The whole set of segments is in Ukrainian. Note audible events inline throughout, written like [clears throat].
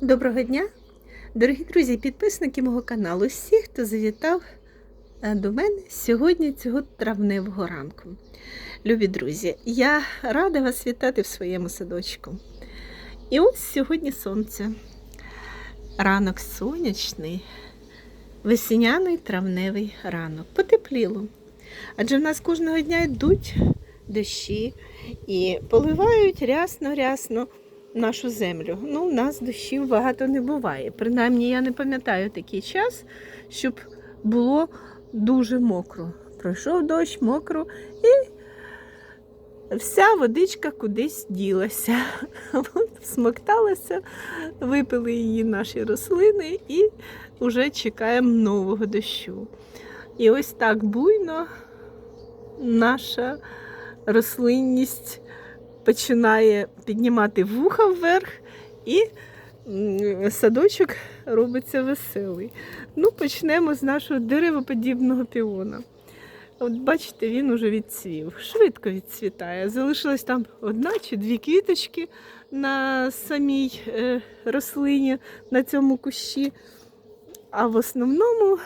Доброго дня, дорогі друзі, підписники мого каналу, всі, хто завітав е, до мене сьогодні цього травневого ранку. Любі друзі, я рада вас вітати в своєму садочку. І ось сьогодні сонце. Ранок сонячний, весняний травневий ранок. Потепліло. Адже в нас кожного дня йдуть дощі і поливають рясно-рясно нашу землю. Ну, у нас дощів багато не буває. Принаймні, я не пам'ятаю такий час, щоб було дуже мокро. Пройшов дощ, мокро, і вся водичка кудись ділася. [laughs] Смокталася, випили її наші рослини і вже чекаємо нового дощу. І ось так буйно наша рослинність починає піднімати вуха вверх, і садочок робиться веселий. Ну, почнемо з нашого деревоподібного піона. От бачите, він уже відцвів, швидко відцвітає. Залишилась там одна чи дві квіточки на самій е, рослині, на цьому кущі. А в основному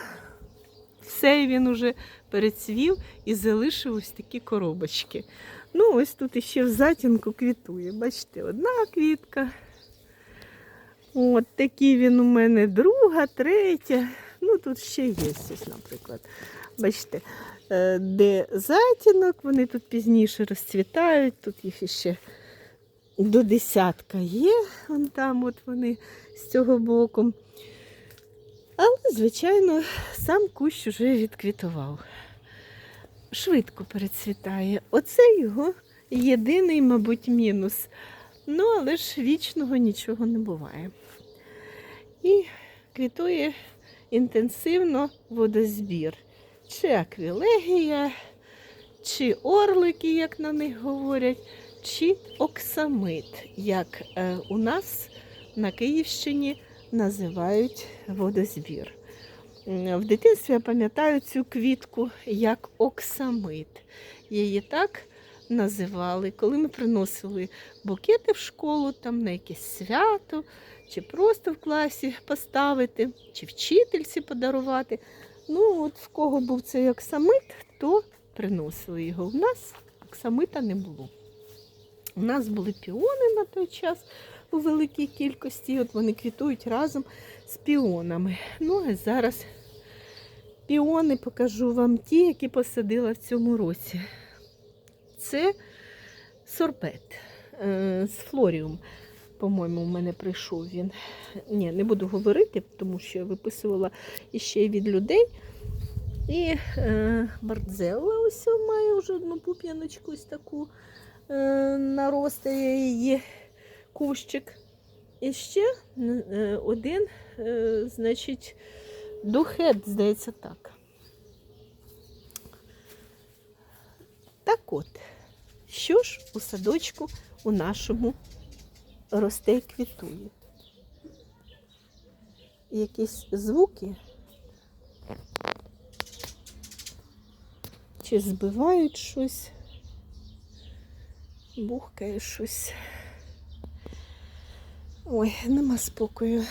все він уже перецвів і залишив ось такі коробочки. Ну, ось тут іще в затінку квітує. Бачите, одна квітка. От такий він у мене друга, третя. Ну, тут ще є, ось, наприклад. Бачите, е, де затінок, вони тут пізніше розцвітають, тут їх іще до десятка є. Вон там от вони з цього боку. Але, звичайно, сам кущ вже відквітував швидко перецвітає. Оце його єдиний, мабуть, мінус. Ну, але ж вічного нічого не буває. І квітує інтенсивно водозбір. Чи аквілегія, чи орлики, як на них говорять, чи оксамит, як е, у нас на Київщині називають водозбір. В дитинстві я пам'ятаю цю квітку як оксамит. Її так називали, коли ми приносили букети в школу, там на якесь свято, чи просто в класі поставити, чи вчительці подарувати. Ну, от в кого був цей оксамит, то приносили його. У нас оксамита не було. У нас були піони на той час у великій кількості. От вони квітують разом з піонами. Ну, а зараз піони покажу вам ті, які посадила в цьому році. Це сорбет е, з флоріум. По-моєму, у мене прийшов він. Ні, не буду говорити, тому що я виписувала іще від людей. І е, бардзелла ось має вже одну пуп'яночку ось таку е, наростає її кущик. І ще е, один, е, значить, духет, здається, так. Так от, що ж у садочку у нашому росте і квітує? Якісь звуки? Чи збивають щось, бухкає щось. Ой, нема спокою.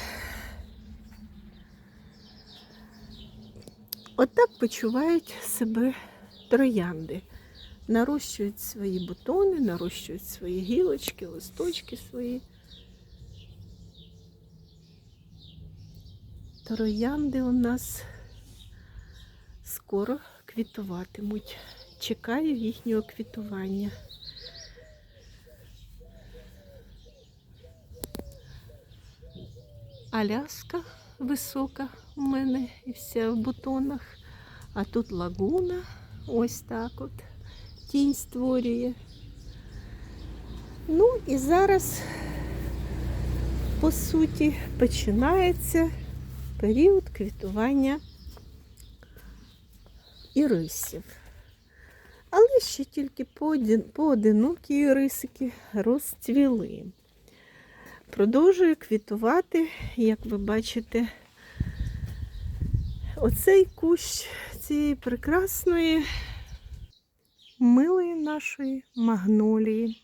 Отак почувають себе троянди. Нарощують свої бутони, нарощують свої гілочки, листочки свої. Троянди у нас скоро квітуватимуть. Чекаю їхнього квітування. Аляска висока у мене і вся в бутонах. А тут лагуна ось так от тінь створює. Ну і зараз, по суті, починається період квітування ірисів. Але ще тільки поодинокі ірисики розцвіли. Продовжує квітувати, як ви бачите, оцей кущ цієї прекрасної, милої нашої магнолії.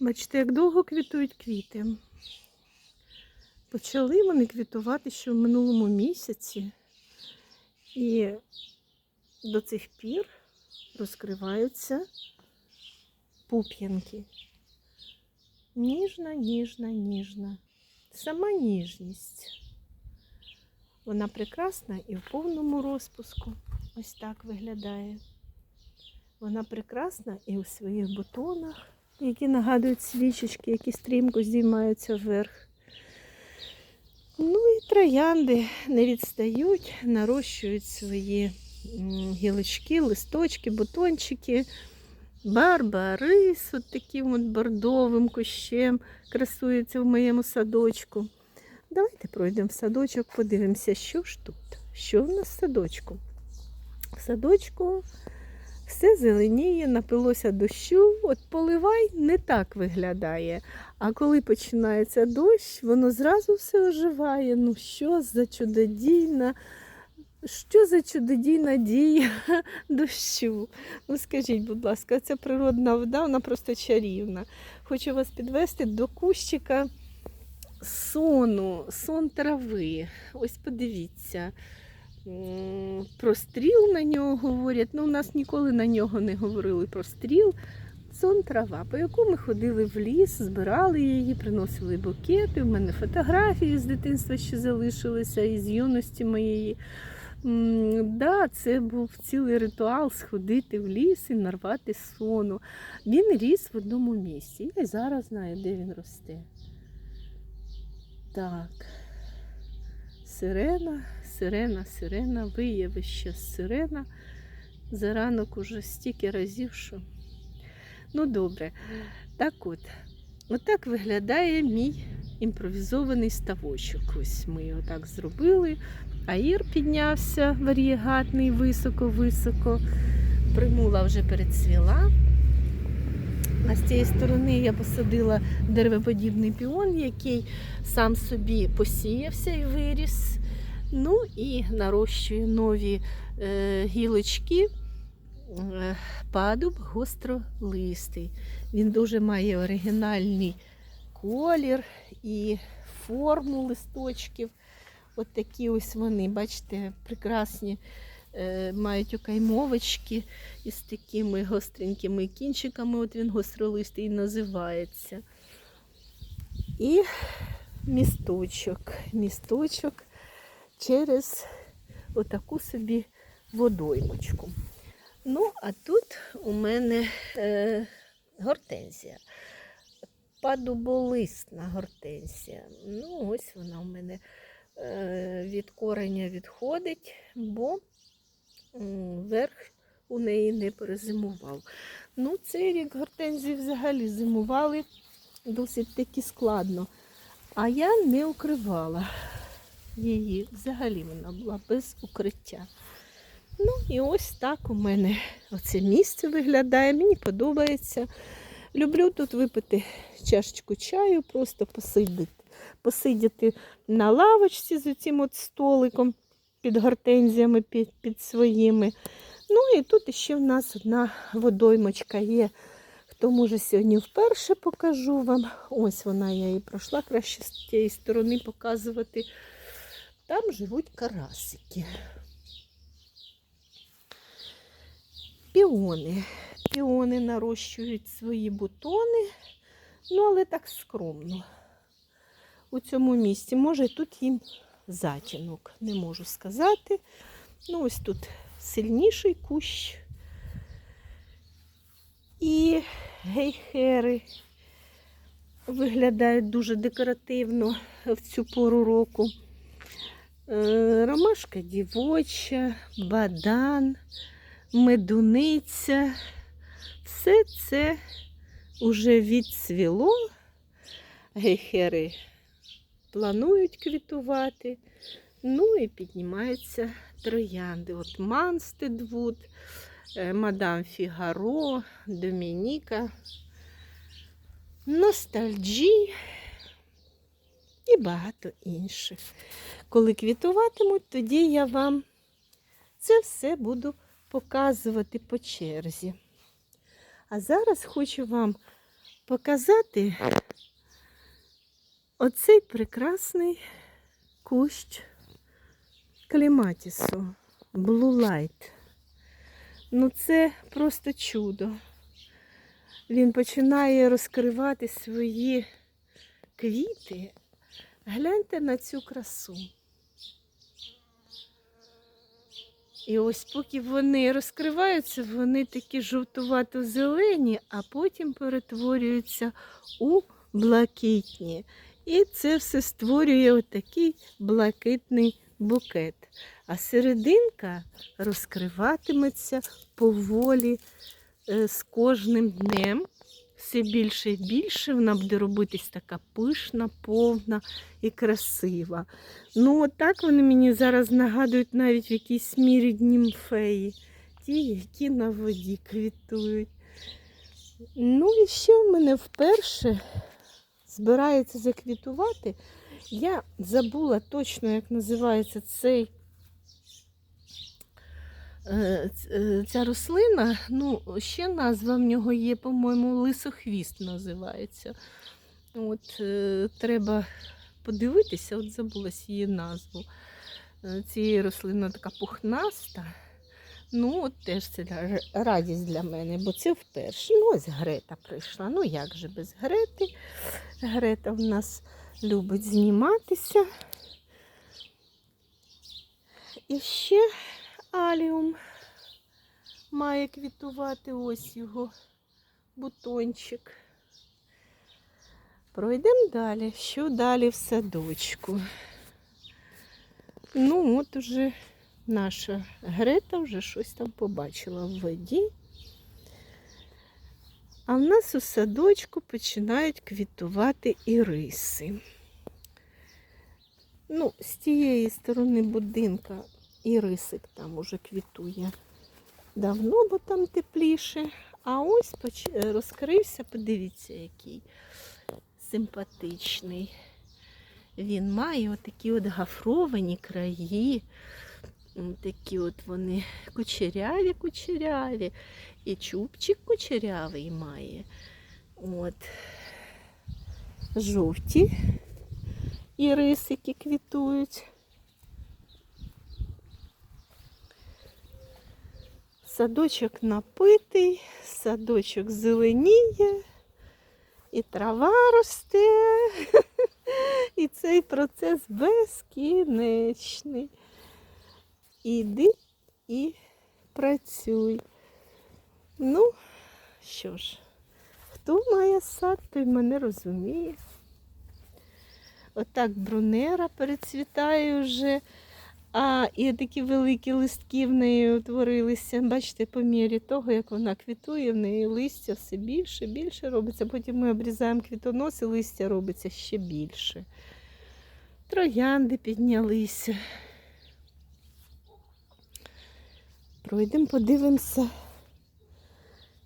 Бачите, як довго квітують квіти. Почали вони квітувати ще в минулому місяці. І до цих пір розкриваються пуп'янки. Ніжна, ніжна, ніжна. Сама ніжність. Вона прекрасна і в повному розпуску. Ось так виглядає. Вона прекрасна і у своїх бутонах, які нагадують свічечки, які стрімко здіймаються вверх. Ну і троянди не відстають, нарощують свої гілочки, листочки, бутончики. Барбарис, от таким от бордовим кущем красується в моєму садочку. Давайте пройдемо в садочок, подивимося, що ж тут. Що в нас в садочку? В садочку все зеленіє, напилося дощу. От поливай не так виглядає. А коли починається дощ, воно зразу все оживає. Ну що за чудодійна, що за чудодійна дія [laughs] дощу? Ну скажіть, будь ласка, ця природна вода, вона просто чарівна. Хочу вас підвести до кущика сону, сон трави. Ось подивіться. Про стріл на нього говорять. Ну, у нас ніколи на нього не говорили про стріл. Сон трава, по яку ми ходили в ліс, збирали її, приносили букети. У мене фотографії з дитинства ще залишилися із юності моєї. Да, це був цілий ритуал сходити в ліс і нарвати сону. Він ріс в одному місці. Я й зараз знаю, де він росте. Так. Сирена, сирена, сирена, виявище сирена. За ранок уже стільки разів, що. Ну, добре. Так от, отак виглядає мій імпровізований ставочок. Ось ми його так зробили. Аїр піднявся варієгатний високо-високо. Примула вже перецвіла. А з цієї сторони я посадила деревоподібний піон, який сам собі посіявся і виріс. Ну і нарощую нові е, гілочки. Е, Падуб гостролистий. Він дуже має оригінальний колір і форму листочків. От такі ось вони, бачите, прекрасні, е, мають окаймовочки із такими гостренькими кінчиками. От він гостролистий називається. І місточок. Місточок через отаку собі водоймочку. Ну, а тут у мене е, гортензія. Падуболисна гортензія. Ну, ось вона у мене е, від кореня відходить, бо верх у неї не перезимував. Ну, цей рік гортензії взагалі зимували досить таки складно. А я не укривала її. Взагалі вона була без укриття. Ну і ось так у мене оце місце виглядає. Мені подобається. Люблю тут випити чашечку чаю, просто посидіти, посидіти на лавочці з цим от столиком під гортензіями, під, під своїми. Ну і тут ще в нас одна водоймочка є. Хто може сьогодні вперше покажу вам. Ось вона, я її пройшла краще з тієї сторони показувати. Там живуть карасики. Піони. Піони нарощують свої бутони, ну але так скромно. У цьому місці. Може, тут їм затінок, не можу сказати. Ну, ось тут сильніший кущ. І гейхери виглядають дуже декоративно в цю пору року. Е, Ромашка дівоча, бадан, медуниця. Все це уже відцвіло. Гейхери планують квітувати. Ну і піднімаються троянди. От Манстедвуд, е, Мадам Фігаро, Домініка, Ностальджі і багато інших. Коли квітуватимуть, тоді я вам це все буду показувати по черзі. А зараз хочу вам показати Оцей прекрасний кущ кліматісу, Blue Light. Ну це просто чудо. Він починає розкривати свої квіти. Гляньте на цю красу. І ось поки вони розкриваються, вони такі жовтувато-зелені, а потім перетворюються у блакитні. І це все створює отакий блакитний букет. А серединка розкриватиметься поволі е, з кожним днем. Все більше і більше вона буде робитись така пишна, повна і красива. Ну, отак вони мені зараз нагадують навіть в якійсь мірі німфеї, ті, які на воді квітують. Ну і ще в мене вперше збирається заквітувати. Я забула точно, як називається цей, ця рослина. Ну, ще назва в нього є, по-моєму, лисохвіст називається. От, е, треба подивитися, от забулась її назву. Е, Цієї рослина така пухнаста. Ну, от теж це радість для мене, бо це вперше. Ну, ось Грета прийшла. Ну, як же без Грети? Грета в нас любить зніматися. І ще аліум має квітувати ось його бутончик. Пройдемо далі. Що далі в садочку? Ну, от уже наша Грета вже щось там побачила в воді. А в нас у садочку починають квітувати іриси. Ну, з тієї сторони будинка ірисик там уже квітує давно, бо там тепліше. А ось розкрився, подивіться, який симпатичний. Він має отакі от гафровані краї. Такі от вони кучеряві, кучеряві. І чубчик кучерявий має. От. Жовті ірисики квітують. Садочок напитий, садочок зеленіє, і трава росте, [laughs] і цей процес безкінечний. Іди і працюй. Ну, що ж, хто має сад, той мене розуміє. Отак брунера перецвітає вже, а і такі великі листки в неї утворилися. Бачите, по мірі того, як вона квітує, в неї листя все більше, більше робиться. Потім ми обрізаємо квітонос і листя робиться ще більше. Троянди піднялися. Пройдемо, подивимося,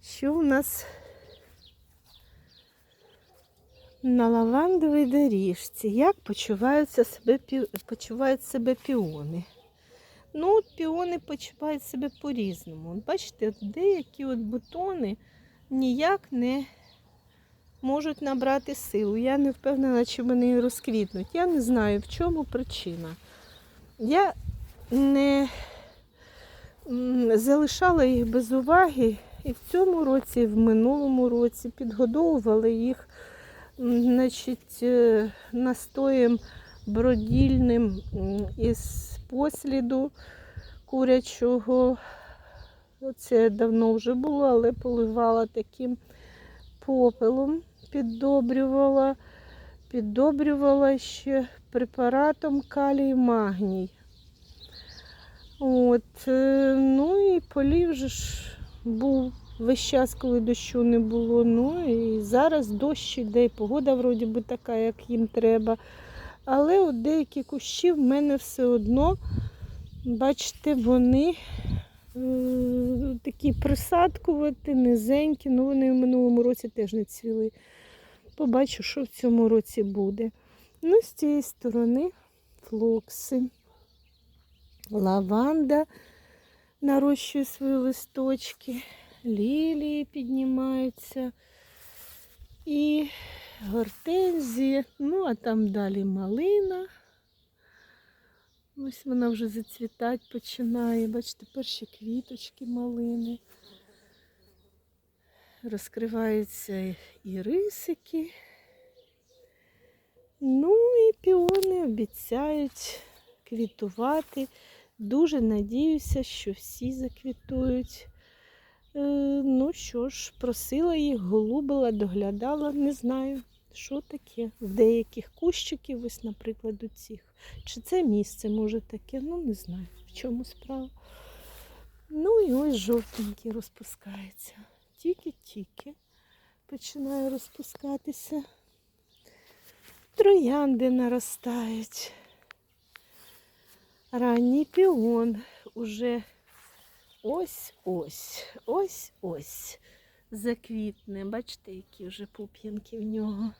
що у нас на лавандовій доріжці. Як почуваються себе, почувають себе піони? Ну, от піони почувають себе по-різному. Бачите, деякі от бутони ніяк не можуть набрати силу. Я не впевнена, чи вони розквітнуть. Я не знаю, в чому причина. Я не залишала їх без уваги і в цьому році, і в минулому році підгодовувала їх значить, е, настоєм бродільним із посліду курячого. Це давно вже було, але поливала таким попелом, піддобрювала, піддобрювала ще препаратом калій магній. От, е, ну і полів же ж був весь час, коли дощу не було. Ну і зараз дощ іде, і погода вроді би така, як їм треба. Але от деякі кущі в мене все одно, бачите, вони е, такі присадкуваті, низенькі, ну вони в минулому році теж не цвіли. Побачу, що в цьому році буде. Ну, з цієї сторони флокси. Лаванда нарощує свої листочки, лілії піднімаються. І гортензії, ну а там далі малина. Ось вона вже зацвітати починає. Бачите, перші квіточки малини. Розкриваються і рисики. Ну і піони обіцяють квітувати. Дуже надіюся, що всі заквітують. Е, ну що ж, просила їх, голубила, доглядала, не знаю, що таке. В деяких кущиків, ось, наприклад, у цих. Чи це місце може таке, ну не знаю, в чому справа. Ну і ось жовтенький розпускається. Тільки-тільки починає розпускатися. Троянди наростають. Ранній піон уже ось-ось, ось-ось заквітне. Бачите, які вже пуп'янки в нього.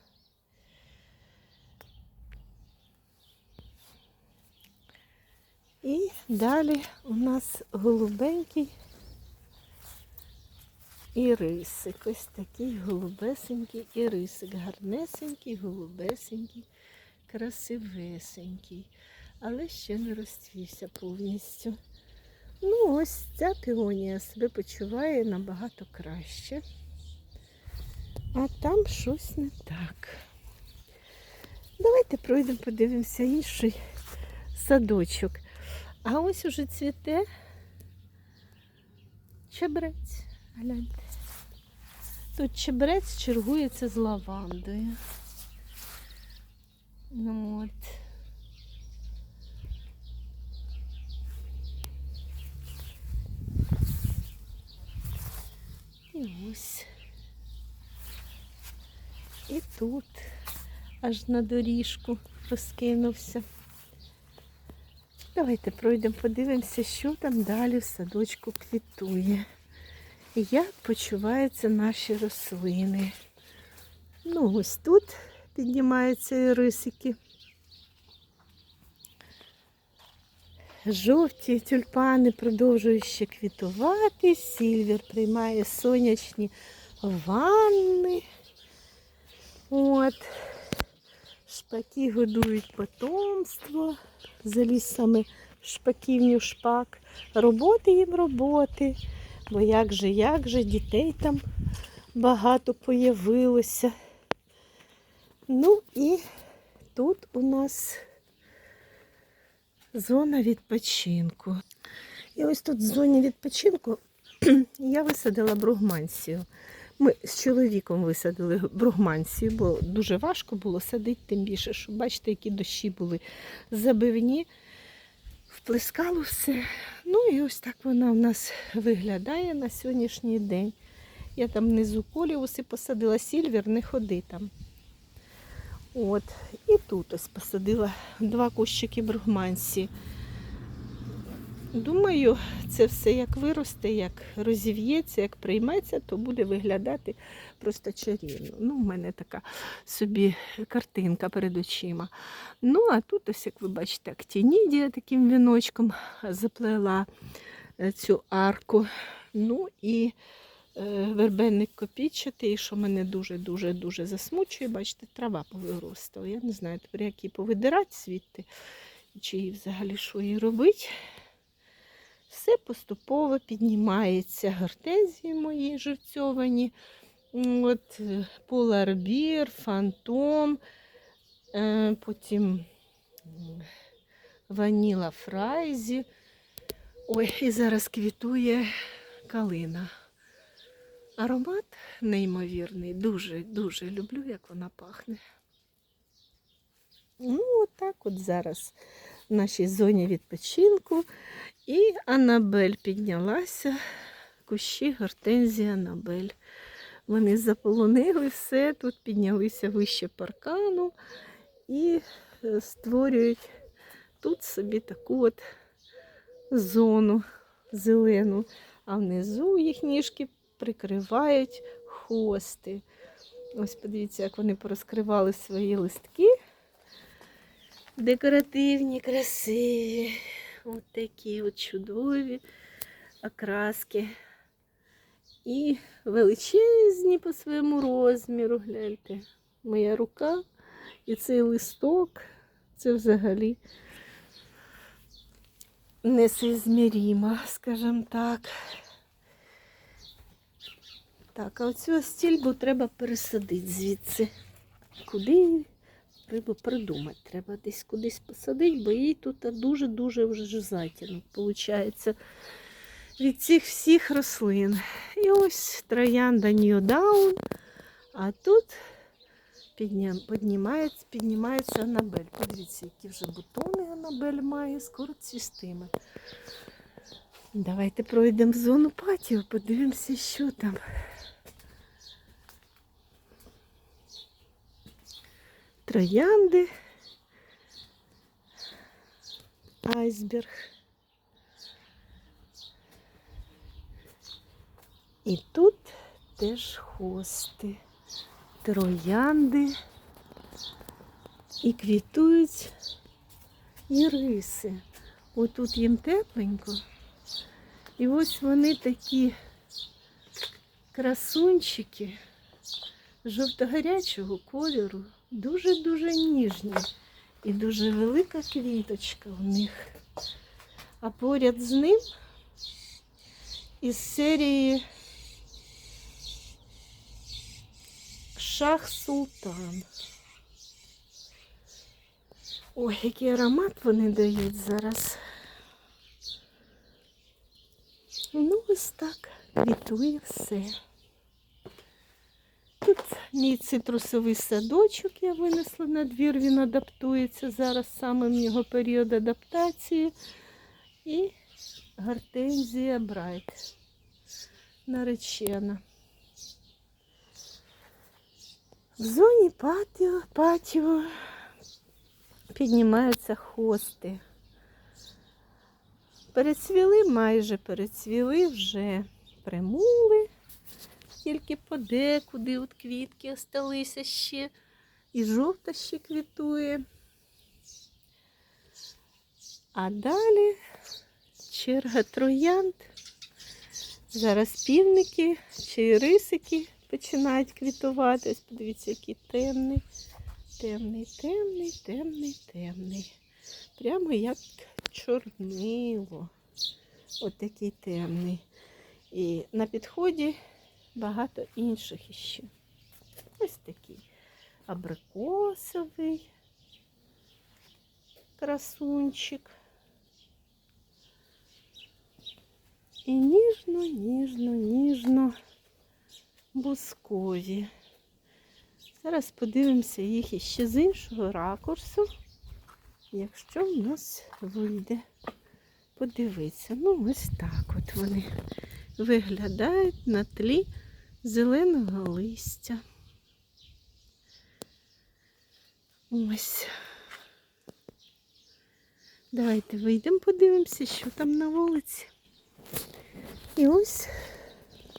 І далі у нас голубенький ірисик. Ось такий голубесенький ірисик. Гарнесенький, голубесенький, красивесенький. Але ще не розцвівся повністю. Ну, ось ця піонія себе почуває набагато краще. А там щось не так. Давайте пройдемо, подивимося інший садочок. А ось уже цвіте чебрець. Гляньте. Тут чебрець чергується з лавандою. Ну от. І ось. І тут аж на доріжку розкинувся. Давайте пройдемо, подивимося, що там далі в садочку квітує. І як почуваються наші рослини. Ну, ось тут піднімаються ірисики. Жовті тюльпани продовжують ще квітувати, сільвер приймає сонячні ванни. От. Шпаки годують потомство. Заліз саме шпаківню шпак. Роботи їм роботи. Бо як же, як же, дітей там багато появилося. Ну і тут у нас зона відпочинку. І ось тут в зоні відпочинку [clears throat] я висадила бругмансію. Ми з чоловіком висадили бругмансію, бо дуже важко було садити, тим більше, що бачите, які дощі були забивні. Вплескало все. Ну і ось так вона у нас виглядає на сьогоднішній день. Я там внизу коліуси посадила, сільвер, не ходи там. От. І тут ось посадила два кущики бругмансі. Думаю, це все як виросте, як розів'ється, як прийметься, то буде виглядати просто чарівно. Ну, в мене така собі картинка перед очима. Ну, а тут, ось, як ви бачите, актінідія таким віночком заплела е, цю арку. Ну і вербенник копічатий, що мене дуже-дуже-дуже засмучує. Бачите, трава повиростала. Я не знаю, тепер як її повидирати звідти, чи її взагалі що їй робити. Все поступово піднімається. Гортензії мої живцьовані. От е, поларбір, фантом, е, потім ваніла фрайзі. Ой, і зараз квітує калина. Аромат неймовірний. Дуже-дуже люблю, як вона пахне. Ну, отак от зараз в нашій зоні відпочинку. І Анабель піднялася, кущі гортензії Анабель. Вони заполонили все, тут піднялися вище паркану і е, створюють тут собі таку от зону зелену, а внизу їх ніжки прикривають хости. Ось подивіться, як вони порозкривали свої листки. Декоративні, красиві. Ось такі от чудові окраски. І величезні по своєму розміру, гляньте. моя рука і цей листок це взагалі несоізміримо, скажімо так. Так, а оцю стільбу треба пересадити звідси. Куди треба придумати? Треба десь кудись посадити, бо їй тут дуже-дуже вже затінок, виходить, від цих всіх рослин. І ось троянда Ньюдаун, а тут піднімається, піднімається Анабель. Подивіться, які вже бутони Анабель має, скоро цвістиме. Давайте пройдемо в зону патіо, подивимося, що там. Троянди, айсберг. І тут теж хости, троянди і квітують іриси. Отут їм тепленько. І ось вони такі красунчики жовто-гарячого кольору, дуже-дуже ніжні. І дуже велика квіточка у них. А поряд з ним із серії Шах Султан. Ой, який аромат вони дають зараз. Ну, ось так квітує все. Тут мій цитрусовий садочок я винесла на двір, він адаптується. Зараз саме в нього період адаптації. І гортензія Брайт. Наречена. В зоні патіо, патіо піднімаються хости. Перецвіли, майже перецвіли, вже примули, тільки подекуди от квітки осталися ще. І жовта ще квітує. А далі черга троянд. Зараз півники чи рисики починають квітувати. Ось подивіться, який темний, темний, темний, темний, темний. Прямо як чорнило. От такий темний. І на підході багато інших іще. Ось такий абрикосовий красунчик. І ніжно, ніжно, ніжно бускові. Зараз подивимося їх іще з іншого ракурсу, якщо в нас вийде подивитися. Ну, ось так от вони виглядають на тлі зеленого листя. Ось. Давайте вийдемо, подивимося, що там на вулиці. І ось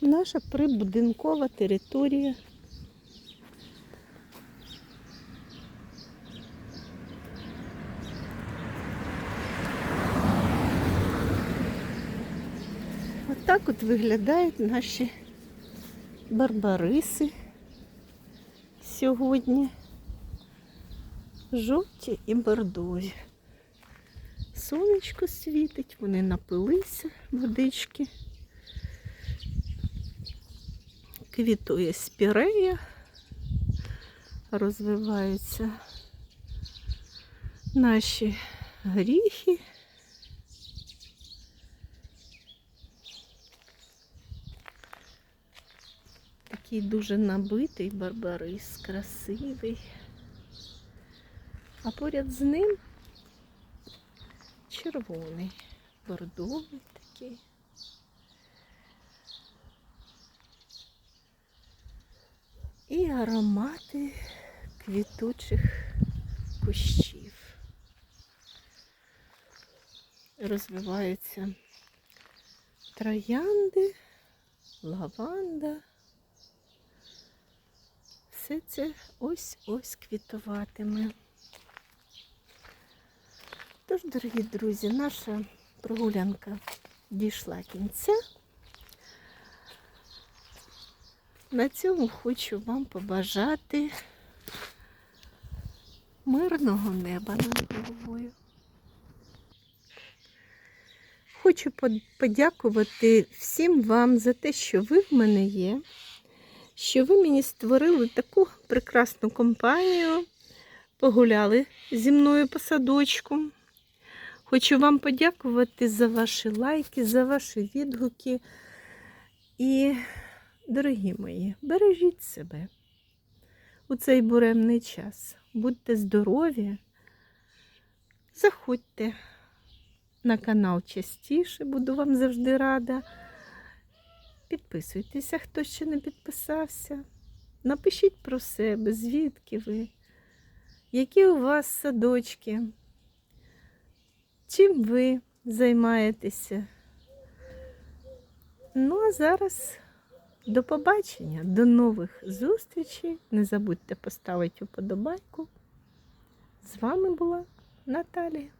наша прибудинкова територія. Отак от виглядають наші барбариси сьогодні. Жовті і бордові. Сонечко світить, вони напилися водички. Квітує спірея, розвиваються наші гріхи. Такий дуже набитий барбарис, красивий. А поряд з ним червоний, бордовий такий. І аромати квітучих кущів. Розвиваються троянди, лаванда. Все це ось-ось квітуватиме. Тож, дорогі друзі, наша прогулянка дійшла кінця. На цьому хочу вам побажати мирного неба над головою. Хочу подякувати всім вам за те, що ви в мене є, що ви мені створили таку прекрасну компанію, погуляли зі мною по садочку. Хочу вам подякувати за ваші лайки, за ваші відгуки. І, дорогі мої, бережіть себе у цей буремний час. Будьте здорові, заходьте на канал частіше, буду вам завжди рада. Підписуйтеся, хто ще не підписався. Напишіть про себе, звідки ви, які у вас садочки, чим ви займаєтеся. Ну, а зараз до побачення, до нових зустрічей. Не забудьте поставити уподобайку. З вами була Наталія.